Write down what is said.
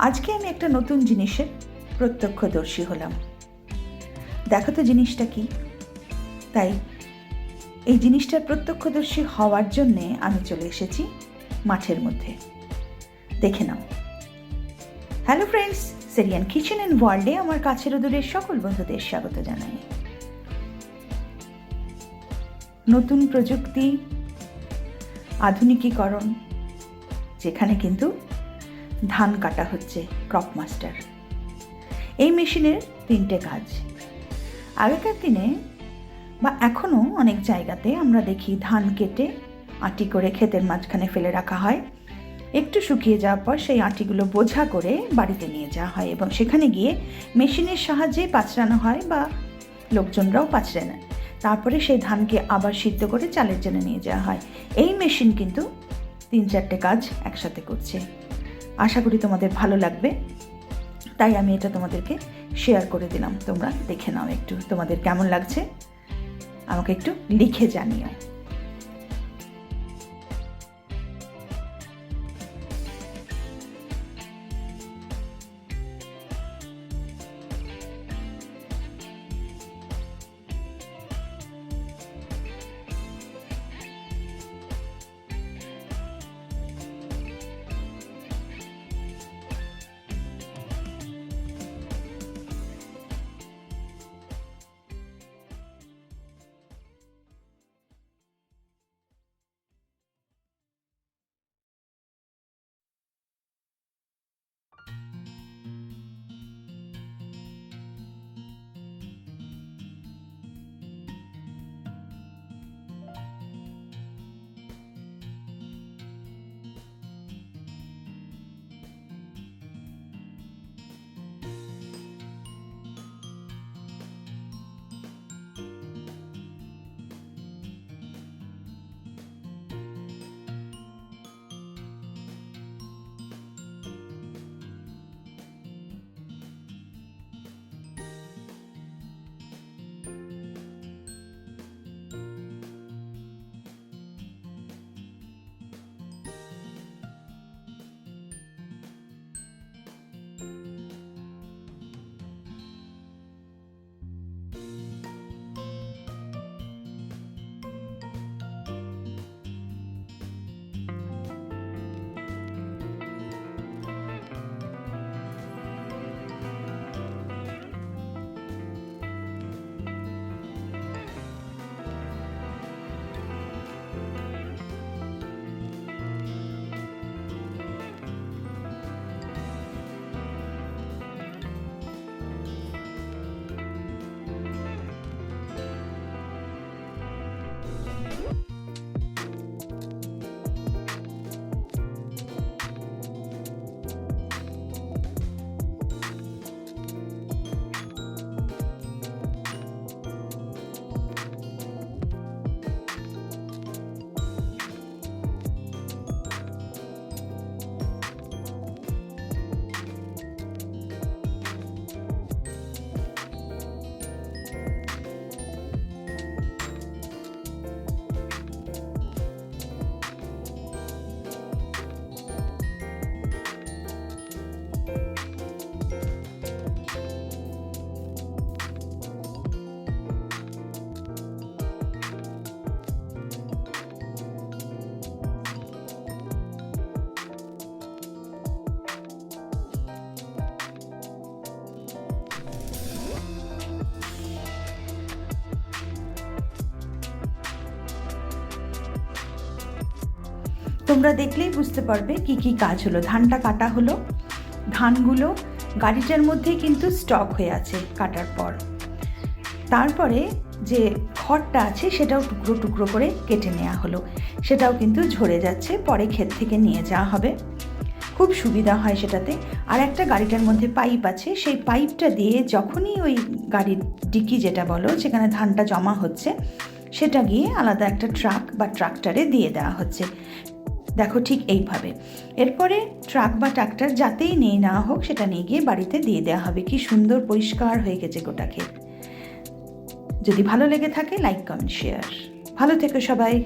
আজকে আমি একটা নতুন জিনিসের প্রত্যক্ষদর্শী হলাম। দেখো তো জিনিসটা কি? তাই এই জিনিসটার প্রত্যক্ষদর্শী হওয়ার জন্যে আমি চলে এসেছি মাঠের মধ্যে। দেখে নাও। হ্যালো ফ্রেন্ডস সেরিয়ান কিচেন অ্যান্ড ওয়ার্ল্ডে আমার কাছের দূরের সকল বন্ধুদের স্বাগত জানাই। নতুন প্রযুক্তি, আধুনিকীকরণ, যেখানে কিন্তু ধান কাটা হচ্ছে ক্রপ মাস্টার। এই মেশিনের তিনটে কাজ। আগেকার দিনে বা এখনও অনেক জায়গাতে আমরা দেখি ধান কেটে আটি করে ক্ষেতের মাঝখানে ফেলে রাখা হয়। একটু শুকিয়ে যাওয়ার পর সেই আটিগুলো বোঝা করে বাড়িতে নিয়ে যাওয়া হয় এবং সেখানে গিয়ে মেশিনের সাহায্যে পাচড়ানো হয় বা লোকজনরাও পাচড়ে নেয়। তারপরে সেই ধানকে আবার সিদ্ধ করে চালের জন্য নিয়ে যাওয়া হয়। এই মেশিন কিন্তু তিন চারটে কাজ একসাথে করছে। আশা করি তোমাদের ভালো লাগবে। তাই আমি এটা তোমাদেরকে শেয়ার করে দিলাম। তোমরা দেখে নাও একটু তোমাদের কেমন লাগছে। আমাকে একটু লিখে জানিও। তোমরা দেখলেই বুঝতে পারবে কি কি কাজ হলো। ধানটা কাটা হলো। ধানগুলো গাড়িটার মধ্যেই কিন্তু স্টক হয়ে আছে কাটার পর। তারপরে যে খড়টা আছে সেটাও টুকরো টুকরো করে কেটে নেওয়া হলো। সেটাও কিন্তু ঝরে যাচ্ছে, পরে ক্ষেত থেকে নিয়ে যাওয়া হবে। খুব সুবিধা হয় সেটাতে। আর একটা গাড়িটার মধ্যে পাইপ আছে, সেই পাইপটা দিয়ে যখনই ওই গাড়ির ডিকি যেটা বলো, যেখানে ধানটা জমা হচ্ছে, সেটা গিয়ে আলাদা একটা ট্রাক বা ট্রাক্টরে দিয়ে দেওয়া হচ্ছে। দেখো ঠিক এইভাবে। এরপরে ট্রাক বা ট্রাক্টর যাতেই নিয়ে নেওয়া হোক, সেটা নিয়ে গিয়ে বাড়িতে দিয়ে দেওয়া হবে। কি সুন্দর পরিষ্কার হয়ে গেছে গোটা ক্ষেত যদি ভালো লেগে থাকে লাইক কমেন্ট শেয়ার ভালো থেকো সবাই।